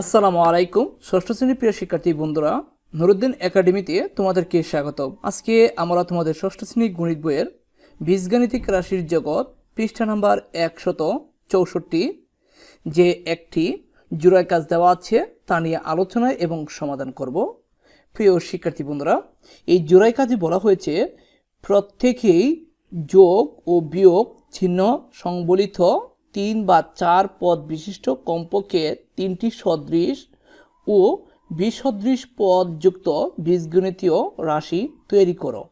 আসসালামু আলাইকুম, ষষ্ঠ শ্রেণির প্রিয় শিক্ষার্থী বন্ধুরা, নুরুদ্দিন একাডেমিতে তোমাদেরকে স্বাগত। আজকে আমরা তোমাদের ষষ্ঠ শ্রেণি গণিত বইয়ের বীজগাণিতিক রাশির জগৎ, পৃষ্ঠা নাম্বার একশত চৌষট্টি, যে একটি জোড়ায় কাজ দেওয়া আছে তা নিয়ে আলোচনা এবং সমাধান করব। প্রিয় শিক্ষার্থী বন্ধুরা, এই জোড়াই কাজে বলা হয়েছে, প্রত্যেকেই যোগ ও বিয়োগ চিহ্ন সংবলিত তিন বা চার পদ বিশিষ্ট কমপক্ষে তিনটি সদৃশ ও বিসদৃশ পদ যুক্ত বীজগণিতীয় রাশি তৈরি করো।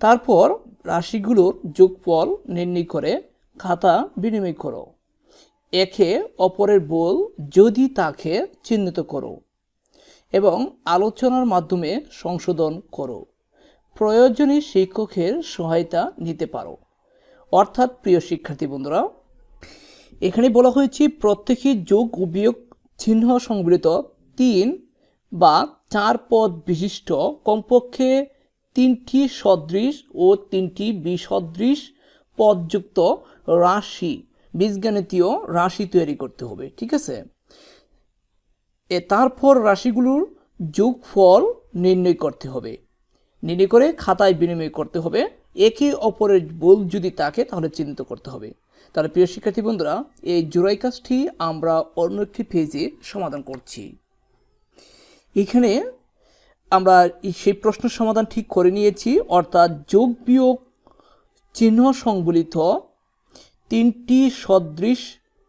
তারপর রাশিগুলোর যোগফল নির্ণয় করে খাতা বিনিময় করো। একে অপরের বল যদি তাকে চিহ্নিত করো এবং আলোচনার মাধ্যমে সংশোধন করো। প্রয়োজনে শিক্ষকের সহায়তা নিতে পারো। অর্থাৎ প্রিয় শিক্ষার্থী বন্ধুরা এখানে বলা হয়েছে প্রত্যেকের যোগ ও বিয়োগ চিহ্ন সংবলিত তিন বা চার পদ বিশিষ্ট। কমপক্ষে তিনটি সদৃশ ও তিনটি বিসদৃশ পদযুক্ত রাশি, বীজগাণিতীয় রাশি তৈরি করতে হবে, ঠিক আছে? এ তারপর রাশিগুলোর যোগফল নির্ণয় করতে হবে। নির্ণয় করে খাতায় বিনিময় করতে হবে। একে অপরের বল যদি থাকে তাহলে চিহ্নিত করতে হবে। তাহলে প্রিয় শিক্ষার্থী বন্ধুরা, এই জোড়াই কাজটি আমরা অন্য একটি পেজে সমাধান করছি। এখানে আমরা সেই প্রশ্নের সমাধান ঠিক করে নিয়েছি, অর্থাৎ যোগ বিয়োগ চিহ্ন সংবলিত তিনটি সদৃশ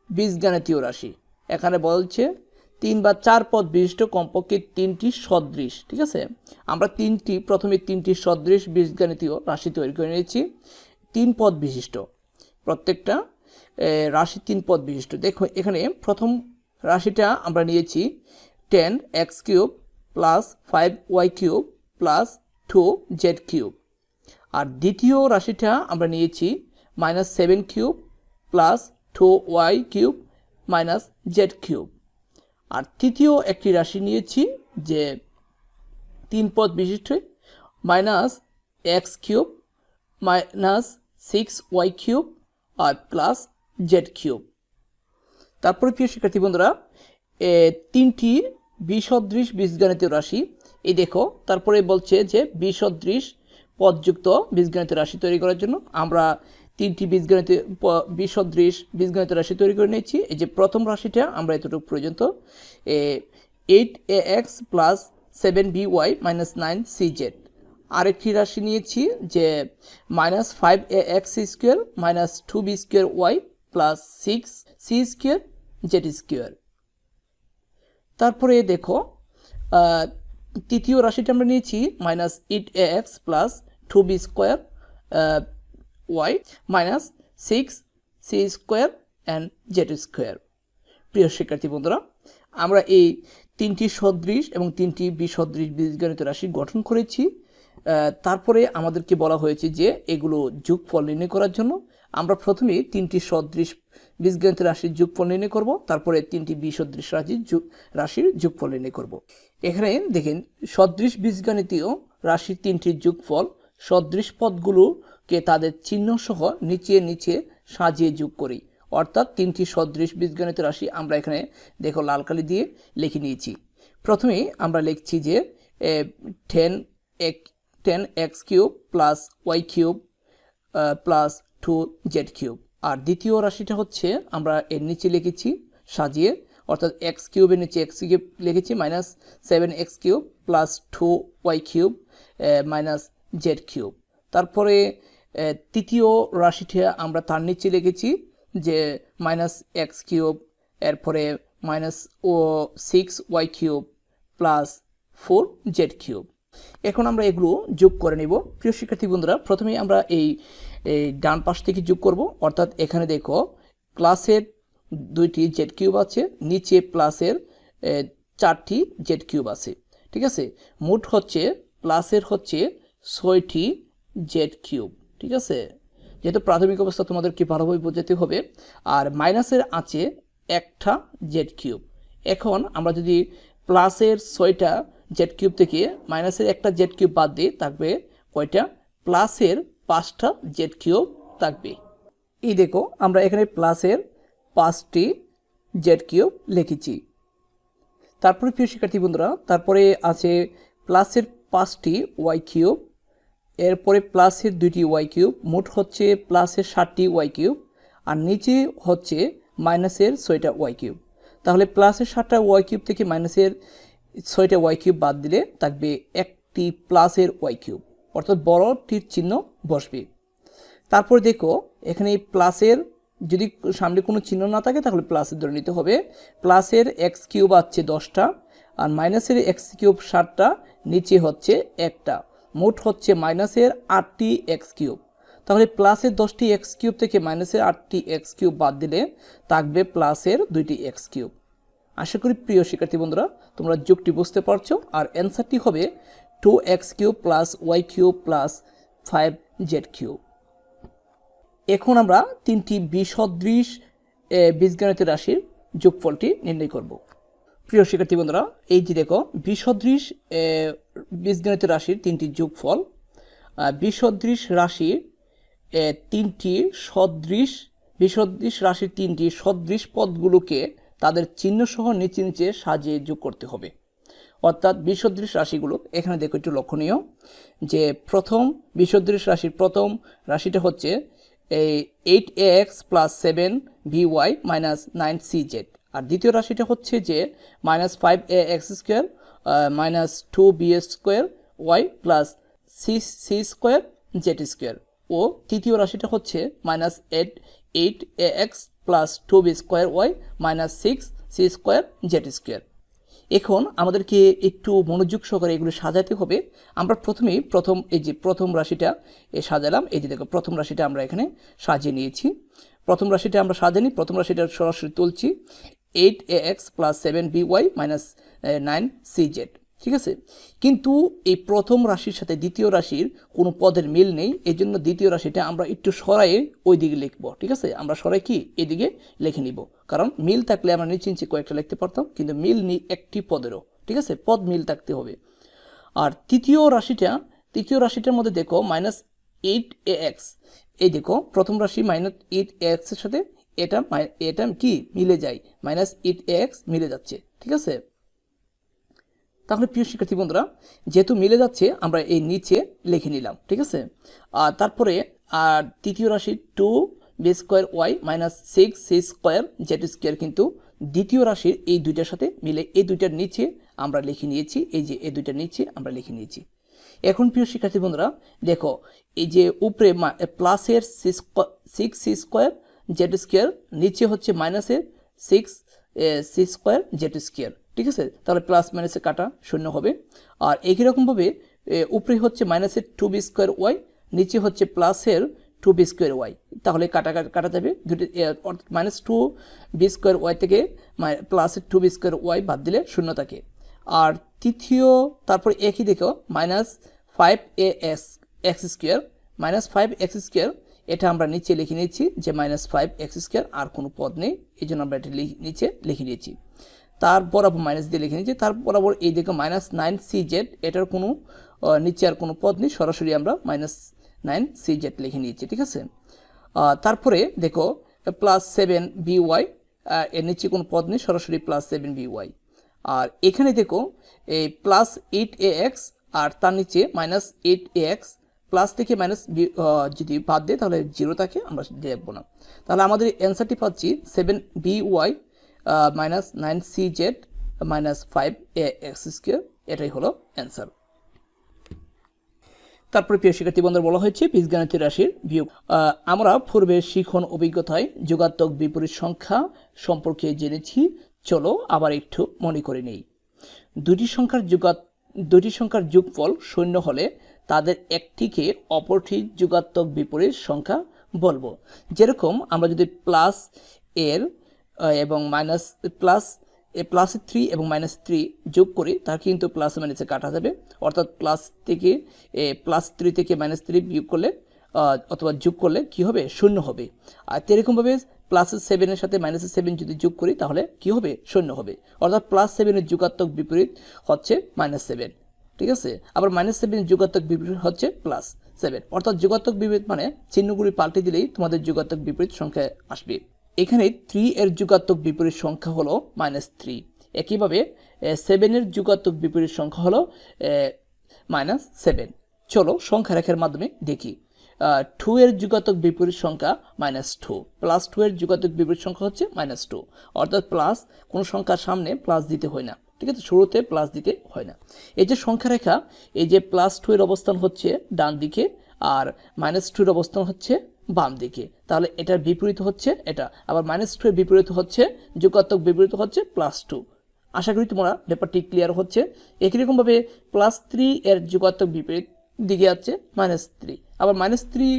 বীজগাণিতীয় রাশি। এখানে বলছে তিন বা চার পদ বিশিষ্ট কমপক্ষে তিনটি সদৃশ, ঠিক আছে? আমরা তিনটি, প্রথমে তিনটি সদৃশ বীজগাণিতীয় রাশি তৈরি করে নিয়েছি। তিন পদ বিশিষ্ট, প্রত্যেকটা রাশি তিন পদ বিশিষ্ট। দেখো, এখানে প্রথম রাশিটা আমরা নিয়েছি ten x cube plus five y cube plus two z cube আর দ্বিতীয় রাশিটা আমরা নিয়েছি minus seven cube plus two y cube minus z cube আর তৃতীয় একটি রাশি নিয়েছি যে তিন পদ বিশিষ্ট minus x cube, minus six y cube আর প্লাস জেড কিউব। তারপরে প্রিয় শিক্ষার্থী বন্ধুরা তিনটি বিসদৃশ বীজগণিতীয় রাশি। এই দেখো, তারপরে বলছে যে বিসদৃশ পদযুক্ত বীজগণিত রাশি তৈরি করার জন্য আমরা তিনটি বীজগণিত বিসদৃশ বীজগণিত রাশি তৈরি করে নিয়েছি। এই যে প্রথম রাশিটা আমরা এতটুকু পর্যন্ত eight a x plus seven b y minus nine c z আরেকটি রাশি নিয়েছি যে minus five a x square minus two b square y plus six c square z square তারপরে দেখো তৃতীয় রাশিটা আমরা নিয়েছি minus eight a x plus two b square y minus six c square and z square প্রিয় শিক্ষার্থী বন্ধুরা, আমরা এই তিনটি সদৃশ এবং তিনটি বিসদৃশ বীজগণিত রাশি গঠন করেছি। তারপরে আমাদেরকে বলা হয়েছে যে এগুলো যোগফল নির্ণয় করার জন্য আমরা প্রথমে তিনটি সদৃশ বীজগণিত রাশির যোগফল নির্ণয় করব, তারপরে তিনটি বিসদৃশ রাশির রাশির যোগফল নির্ণয় করব। এখানে দেখেন, সদৃশ বীজগণিতীয় রাশির তিনটি যোগফল, সদৃশ পদগুলোকে তাদের চিহ্ন সহ নিচে নিচে সাজিয়ে যোগ করি। অর্থাৎ তিনটি সদৃশ বীজগণিত রাশি আমরা এখানে দেখো লাল কালি দিয়ে লিখে নিয়েছি। প্রথমে আমরা লিখছি যে টেন এক ten x cube plus y cube plus two z cube. আর দ্বিতীয় রাশিটা হচ্ছে আমরা এর নিচে লিখেছি, সাজিয়ে, অর্থাৎ এক্স কিউবের নিচে এক্স কিউব লিখেছি minus seven x cube plus two y cube minus z cube. তারপরে তৃতীয় রাশিটা আমরা তার নিচে লিখেছি যে মাইনাস এক্স কিউব এরপরে মাইনাস ও six y cube plus four z cube এখন আমরা এগুলো যোগ করে নিব। প্রিয় শিক্ষার্থী বন্ধুরা, প্রথমেই আমরা এই ডান পাশ থেকে যোগ করব। অর্থাৎ এখানে দেখো ক্লাসের দুইটি জেড কিউব আছে, নিচে প্লাসের চারটি জেড কিউব আছে। ঠিক আছে? মোট হচ্ছে প্লাসের হচ্ছে ছয়টি জেড কিউব ঠিক আছে? যেহেতু প্রাথমিক অবস্থা তোমাদেরকে ভালোভাবে বোঝাতে হবে, আর মাইনাসের আছে একটা জেড কিউব এখন আমরা যদি প্লাসের ছয়টা জেড কিউব থেকে মাইনাসের একটা জেড কিউব বাদ দিই, থাকবে কয়টা? প্লাসের পাঁচটা জেড কিউব থাকবে। এই দেখো, আমরা এখানে প্লাসের পাঁচটি জেড কিউব লিখেছি। তারপরে প্রিয় শিক্ষার্থী বন্ধুরা, তারপরে আছে প্লাসের পাঁচটি ওয়াই কিউব এরপরে প্লাসের দুইটি ওয়াই কিউব মোট হচ্ছে প্লাসের ষাটটি ওয়াই কিউব আর নিচে হচ্ছে মাইনাসের ছয়টা ওয়াই কিউব তাহলে প্লাসের ষাটটা ওয়াই কিউব থেকে মাইনাসের ছয়টা ওয়াই কিউব বাদ দিলে থাকবে একটি প্লাসের ওয়াই কিউব অর্থাৎ বড়টির চিহ্ন বসবে। তারপর দেখো, এখানে প্লাসের যদি সামনে কোনো চিহ্ন না থাকে, তাহলে প্লাসের ধরে নিতে হবে। প্লাসের এক্স কিউব আছে দশটা, আর মাইনাসের এক্স কিউব ষাটটা নিচে হচ্ছে একটা। মোট হচ্ছে মাইনাসের আটটি এক্স কিউব। তাহলে প্লাসের দশটি এক্স কিউব থেকে মাইনাসের আটটি এক্স কিউব বাদ দিলে থাকবে প্লাসের দুইটি এক্স কিউব। আশা করি প্রিয় শিক্ষার্থী বন্ধুরা তোমরা যোগটি বুঝতে পারছ আর অ্যান্সারটি হবে two x cube plus y cube plus five z cube. এখন আমরা তিনটি বিসদৃশ এ, বীজগণিতের রাশির যোগফলটি নির্ণয় করব। প্রিয় শিক্ষার্থী বন্ধুরা এই যে দেখো বিসদৃশ এ, বীজগণিতের রাশির তিনটি যোগফল। বিসদৃশ রাশির তিনটি সদৃশ বিসদৃশ রাশির তিনটি সদৃশ পদগুলোকে তাদের চিহ্নসহ নিচে নিচে সাজিয়ে যোগ করতে হবে। অর্থাৎ বিসদৃশ রাশিগুলো এখানে দেখো একটু লক্ষণীয় যে প্রথম বিসদৃশ রাশির প্রথম রাশিটা হচ্ছে এই eight x plus seven v y minus nine c z আর দ্বিতীয় রাশিটা হচ্ছে যে minus five a x square minus two b square y plus c c square z square ও তৃতীয় রাশিটা হচ্ছে minus eight eight a x plus two b square y minus six c square z square এখন আমাদেরকে একটু মনোযোগ সহকারে এগুলো সাজাতে হবে। আমরা প্রথমেই প্রথম, এই যে প্রথম রাশিটা, এ সাজালাম। এই যে দেখো, প্রথম রাশিটা আমরা এখানে সাজিয়ে নিয়েছি। প্রথম রাশিটা আমরা সাজানি প্রথম রাশিটা সরাসরি তুলছি। Eight a x plus seven b y minus nine c z ঠিক আছে? কিন্তু এই প্রথম রাশির সাথে দ্বিতীয় রাশির কোনো পদের মিল নেই। এই জন্য দ্বিতীয় রাশিটা আমরা একটু সরায়ে ওই দিকে লিখব। ঠিক আছে? আমরা সরাই কি? এদিকে লিখে নিব। কারণ মিল থাকলে আমরা নিচে নিচে কয়েকটা লিখতে পারতাম, কিন্তু মিল নেই একটি পদেরও। ঠিক আছে? পদ মিল থাকতে হবে। আর তৃতীয় রাশিটা, তৃতীয় রাশিটার মধ্যে দেখো মাইনাস এইট এ এক্স এই দেখো, প্রথম রাশি মাইনাস এইট এ এক্সের সাথে এটা এটা কি? মিলে যায়। মাইনাস ইট এক্স মিলে যাচ্ছে। ঠিক আছে? তাহলে প্রিয় শিক্ষার্থী বন্ধুরা, যেহেতু মিলে যাচ্ছে, আমরা এই নিচে লিখে নিলাম। ঠিক আছে? আর তারপরে, আর তৃতীয় রাশি two b square y minus six c square z square কিন্তু দ্বিতীয় রাশির এই দুইটার সাথে মিলে এই দুইটার নিচে আমরা লিখে নিয়েছি। এই যে এই দুইটার নিচে আমরা লিখে নিয়েছি। এখন প্রিয় শিক্ষার্থী বন্ধুরা, দেখো, এই যে উপরে প্লাসের six c square z square, নিচে হচ্ছে মাইনাসের six c square z square, ঠিক আছে? তাহলে প্লাস মাইনাসে কাটা শূন্য হবে। আর একই রকমভাবে উপরে হচ্ছে মাইনাসের টু বি স্কোয়ার ওয়াই নিচে হচ্ছে প্লাসের টু বি স্কোয়ার ওয়াই তাহলে কাটা কাটা যাবে। দুটি minus two b square y থেকে প্লাসের টু বি স্কোয়ার ওয়াই বাদ দিলে শূন্য থাকে। আর তৃতীয়, তারপর একই দেখো minus five a x x square minus five x square এটা আমরা নিচে লিখে নিয়েছি যে মাইনাস ফাইভ এক্স স্কোয়ার আর কোনো পদ নেই, এই জন্য আমরা এটা নিচে লিখে নিয়েছি তার বরাবর মাইনাস দিয়ে লিখে নিয়েছি, তার বরাবর এই দিকে মাইনাস নাইন সি জেড এটার কোনো নিচে আর কোনো পদ নেই, সরাসরি আমরা মাইনাস নাইন সি জেড লিখে নিয়েছি, ঠিক আছে? তারপরে দেখো প্লাস সেভেন বি ওয়াই এর নিচে কোনো পদ নেই, সরাসরি প্লাস সেভেন বি ওয়াই আর এখানে দেখো, এই প্লাস এইট এ এক্স আর তার নিচে minus eight a x plus থেকে মাইনাস যদি বাদ দেয় তাহলে জিরো থাকে আমরা দেখব না। তাহলে আমাদের অ্যান্সারটি পাচ্ছি seven b y minus nine c z minus five a x square এটাই হলো অ্যান্সার তারপরে প্রিয় শিক্ষার্থী বন্ধুরা, বলা হয়েছে বীজগণিতের রাশির বিয়োগ। আমরা পূর্বে শিখন অভিজ্ঞতায় যোগাত্মক বিপরীত সংখ্যা সম্পর্কে জেনেছি। চলো আবার একটু মনে করে নেই। দুটি সংখ্যার যোগাত দুটি সংখ্যার যোগফল শূন্য হলে তাদের একটিকে অপরটির যোগাত্মক বিপরীত সংখ্যা বলব। যেরকম আমরা যদি প্লাস এর এবং minus plus, a plus three এবং মাইনাস থ্রি যোগ করি, তার কিন্তু প্লাস মাইনাসে কাটা যাবে। অর্থাৎ প্লাস থেকে, এ প্লাস থ্রি থেকে মাইনাস থ্রি বিয়োগ করলে অথবা যোগ করলে কি হবে? শূন্য হবে। আর এরকমভাবে প্লাসের সেভেনের সাথে মাইনাসের সেভেন যদি যোগ করি, তাহলে কি হবে? শূন্য হবে। অর্থাৎ প্লাস সেভেনের যুগাত্মক বিপরীত হচ্ছে মাইনাস সেভেন ঠিক আছে? আবার মাইনাস সেভেন যুগাত্মক বিপরীত হচ্ছে প্লাস সেভেন অর্থাৎ যুগাত্মক বিপরীত মানে চিহ্নগুলি পাল্টে দিলেই তোমাদের যুগাত্মক বিপরীত সংখ্যা আসবে। এখানে থ্রি এর যুগাত্মক বিপরীত সংখ্যা হলো মাইনাস থ্রি একইভাবে সেভেনের যুগাত্মক বিপরীত সংখ্যা হলো মাইনাস সেভেন চলো সংখ্যা রেখার মাধ্যমে দেখি। টু এর যুগাত্মক বিপরীত সংখ্যা মাইনাস টু প্লাস টু এর যুগাত্মক বিপরীত সংখ্যা হচ্ছে মাইনাস টু অর্থাৎ প্লাস কোনো সংখ্যার সামনে প্লাস দিতে হয় না। ঠিক আছে শুরুতে প্লাস দিতে হয় না। এই যে সংখ্যা রেখা এই যে প্লাস টু এর অবস্থান হচ্ছে ডান দিকে আর মাইনাস টু এর অবস্থান হচ্ছে বাম দিকে। তাহলে এটার বিপরীত হচ্ছে এটা, আবার মাইনাস টু এর বিপরীত হচ্ছে, যুগাত্মক বিপরীত হচ্ছে প্লাস টু আশা করি তোমরা ব্যাপারটি ক্লিয়ার হচ্ছে। একই রকমভাবে প্লাস থ্রি এর যুগাত্মক বিপরীত দিকে আছে মাইনাস থ্রি আবার মাইনাস থ্রি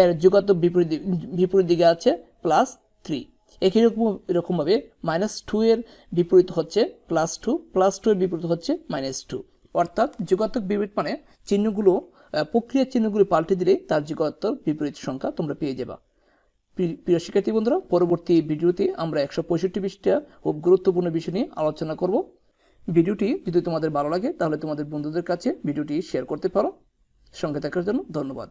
এর যুগাত্মক বিপরীত বিপরীত দিকে আছে প্লাস থ্রি একই রকম, এরকমভাবে মাইনাস টু এর বিপরীত হচ্ছে প্লাস টু প্লাস টু এর বিপরীত হচ্ছে মাইনাস টু অর্থাৎ যুগাত্মক বিপরীত মানে চিহ্নগুলো প্রক্রিয়ার চিহ্নগুলো পাল্টে দিলে তার যুগাত্মক বিপরীত সংখ্যা তোমরা পেয়ে যাবা। প্রিয় শিক্ষার্থী বন্ধুরা, পরবর্তী ভিডিওতে আমরা একশো পঁয়ষট্টি পৃষ্ঠা খুব গুরুত্বপূর্ণ বিষয় নিয়ে আলোচনা করব। ভিডিওটি যদি তোমাদের ভালো লাগে, তাহলে তোমাদের বন্ধুদের কাছে ভিডিওটি শেয়ার করতে পারো। সঙ্গে থাকার জন্য ধন্যবাদ।